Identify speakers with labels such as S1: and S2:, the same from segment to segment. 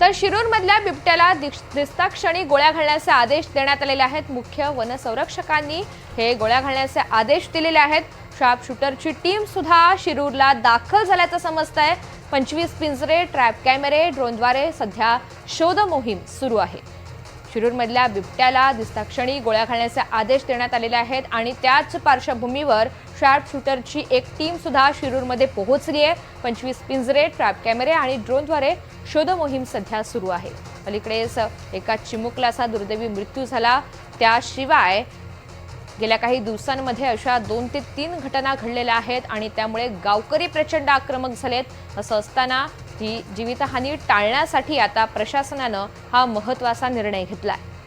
S1: तर शिरूरमधल्या बिबट्याला दिस- गोळ्या घालण्याचे आदेश देण्यात आलेले आहेत. मुख्य वनसंरक्षकांनी हे गोळ्या घालण्याचे आदेश दिलेले आहेत. शार्प शूटरची टीम सुद्धा शिरूरला दाखल झाल्याचं समजत आहे पंचवीस पिंजरे ट्रॅप कॅमेरे ड्रोनद्वारे सध्या शोध मोहीम सुरू आहे. शिरूरमधल्या बिबट्याला दिसताक्षणी गोळ्या घालण्याचे आदेश देण्यात आलेले आहेत आणि त्याच पार्श्वभूमीवर शार्प शूटरची एक टीम सुद्धा शिरूरमध्ये पोहोचली आहे. पंचवीस पिंजरे ट्रॅप कॅमेरे आणि ड्रोनद्वारे शोध मोहीम सध्या सुरू आहे. अलीकडेच एका चिमुकल्याचा दुर्दैवी मृत्यू झाला. त्याशिवाय गेल्या काही दिवसांमध्ये अशा दोन ते तीन घटना घडलेल्या आहेत आणि त्यामुळे गावकरी प्रचंड आक्रमक झालेत असं असताना ही जीवितहानी टाळण्यासाठी आता प्रशासनानं हा महत्त्वाचा निर्णय घेतला आहे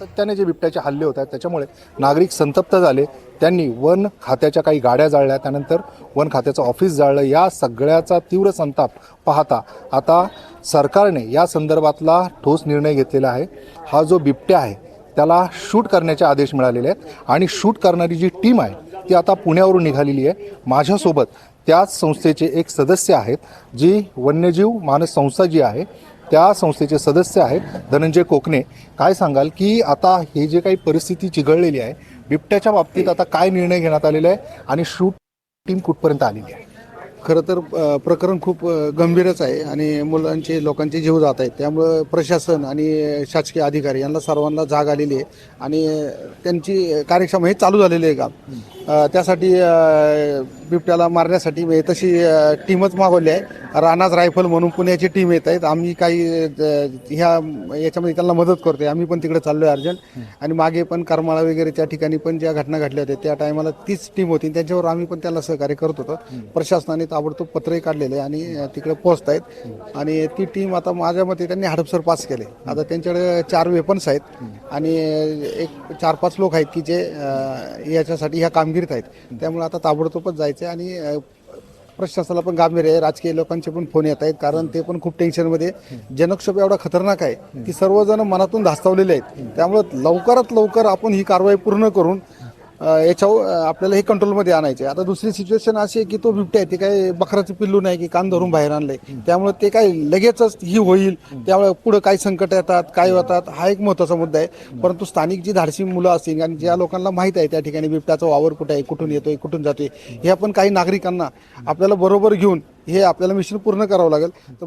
S2: सातत्याने जे बिबट्याचे हल्ले होत आहेत त्याच्यामुळे नागरिक संतप्त झाले. त्यांनी वन खात्याच्या काही गाड्या जाळल्या. त्यानंतर वन खात्याचं ऑफिस जाळलं. या सगळ्याचा तीव्र संताप पाहता आता सरकारने या संदर्भातला ठोस निर्णय घेतलेला आहे. हा जो बिबट्या आहे त्याला शूट करण्याचे आदेश मिळालेले आहेत आणि शूट करणारी जी टीम आहे ती आता पुण्यावरून निघालेली आहे. माझ्यासोबत त्याच संस्थेचे एक सदस्य आहेत जी वन्यजीव मानस संस्था जी आहे त्या संस्थेचे सदस्य आहेत धनंजय कोकणे. काय सांगाल की आता हे जे काही परिस्थिती चिघळलेली आहे बिबट्याच्या बाबतीत आता काय निर्णय घेण्यात आलेला आहे आणि शूट टीम कुठपर्यंत आलेली आहे?
S3: खरं तर प्रकरण खूप गंभीरच आहे आणि मुलांचे लोकांचे जीव जात आहेत. त्यामुळं प्रशासन आणि शासकीय अधिकारी यांना सर्वांना जाग आलेली आहे आणि त्यांची कार्यक्षम हे चालू झालेले आहे काम त्यासाठी बिबट्याला मारण्यासाठी मी तशी टीमच मागवली आहे. रानाज रायफल म्हणून पुण्याची टीम येत आहेत. आम्ही काही ह्या याच्यामध्ये त्यांना मदत करतोय. आम्ही पण तिकडे चाललोय अर्जंट. आणि मागे पण करमाळा वगैरे त्या ठिकाणी पण ज्या घटना घडल्या होत्या त्या टायमाला तीच टीम होती. त्यांच्यावर आम्ही पण त्यांना सहकार्य करत होतो. प्रशासनाने ताबडतोब पत्रही काढलेले आणि तिकडे पोहोचत आहेत. आणि ती टीम आता माझ्या मते त्यांनी हडपसर पास केले. आता त्यांच्याकडे चार वेपन्स आहेत. आणि एक चार पाच लोक आहेत की जे याच्यासाठी ह्या कामगिरीत आहेत. त्यामुळे आता ताबडतोबच जायचं आणि प्रशासनाला पण गांभीर्य आहे. राजकीय लोकांचे पण फोन येत आहेत कारण ते पण खूप टेन्शनमध्ये जनक्षोभ एवढा खतरनाक आहे की सर्वजण मनातून धास्तावलेले आहेत. त्यामुळं लवकरात लवकर आपण ही कारवाई पूर्ण करून याच्यावर आपल्याला हे कंट्रोलमध्ये आणायचे आता दुसरी सिच्युएशन अशी आहे की तो बिबट्या आहे ते काय बकराचं पिल्लू नाही की कान धरून बाहेर आणलंय. त्यामुळे ते काय लगेचच ही होईल. त्यामुळे पुढे काय संकट येतात काय होतात हा एक महत्त्वाचा मुद्दा आहे. परंतु स्थानिक जी धाडसी मुलं असतील आणि ज्या लोकांना माहीत आहे त्या ठिकाणी बिबट्याचा वावर कुठे आहे कुठून येतोय कुठून जातोय हे आपण काही नागरिकांना आपल्याला बरोबर घेऊन हे आपल्याला मिशन पूर्ण करावं लागेल. तर